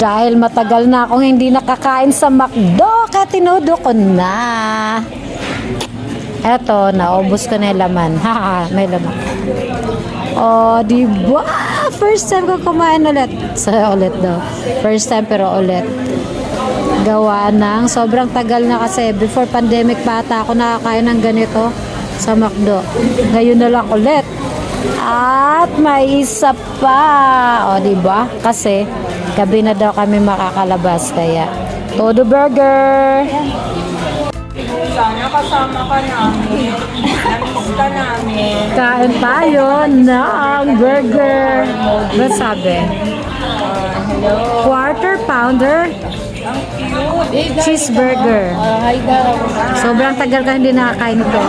Dahil matagal na akong hindi nakakain sa McDo, kaya tinudo ko na. Eto, naubos ko na yung laman. Haha, may laman. Oh, di ba? First time ko kumain ulit. Sa ulit daw. First time pero ulit. Gawa ng sobrang tagal na kasi before pandemic pa ata ako nakakain ng ganito sa McDo. Ngayon na lang ulit. At may isa pa. O, di ba? Kasi gabi na daw kami makakalabas kaya Todo Burger. Sana kasama ka namin. Namiss ka namin. Kain tayo ng burger. Ano sabi? Quarter pounder cheeseburger. Daw. Sobrang tagal ka hindi nakakain ito.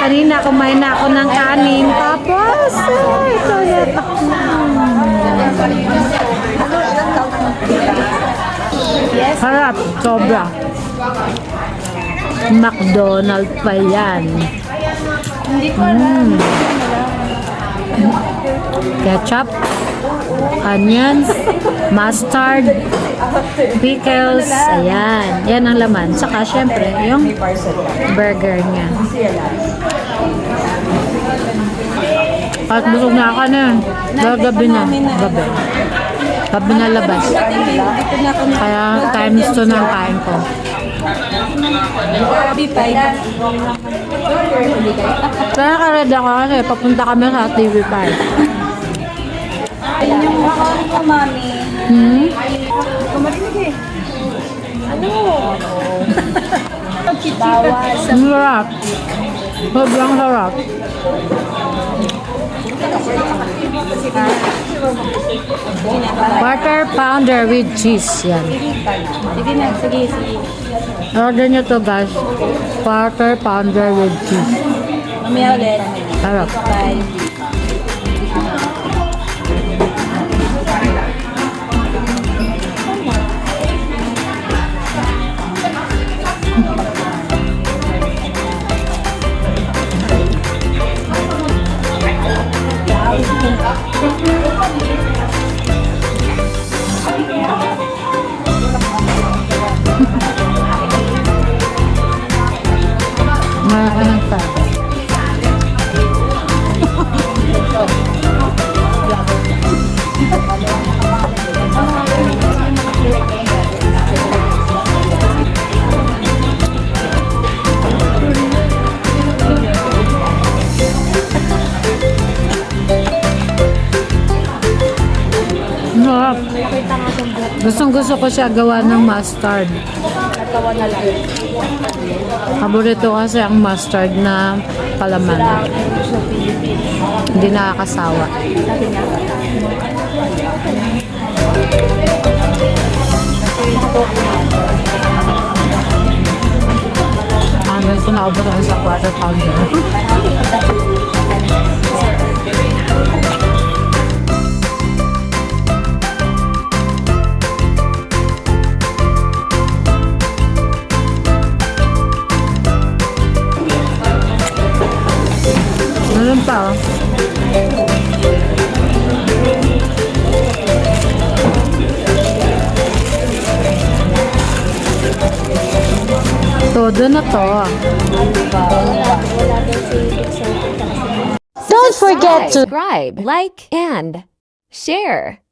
Kanina kumain na ako ng kanin. Tapos, ah, ito na. Harap, sobra. McDonald pa yan. Mm. Ketchup, onions, mustard, pickles, ayan. Yan ang laman. Saka syempre, yung burger niya. At busog na ako na. Dahil gabi na. Gabi. Gabi na labas. Kaya times 2 na ang kain ko. B5. Kaya ka-ready ako kasi papunta kami sa TV5. Ayun yung account ko, mami. Hmm? Kumarinig eh. Ano? Bawas. Ang sarap. Sobrang sarap. Quarter pounder with cheese. Yan. Sige na, sige, sige. Order nyo to guys. Quarter pounder with cheese. Mamaya ulit. Sarap. Bye. Maraming pa. Sarap. Gustong gusto ko siya gawa ng mustard. Natawa na lang. Paborito kasi ang mustard na palaman. Hindi nakakasawa. Ah, gusto na ako sa quarter pounder. Pa oh. Todo na to. Don't forget to subscribe, like, and share.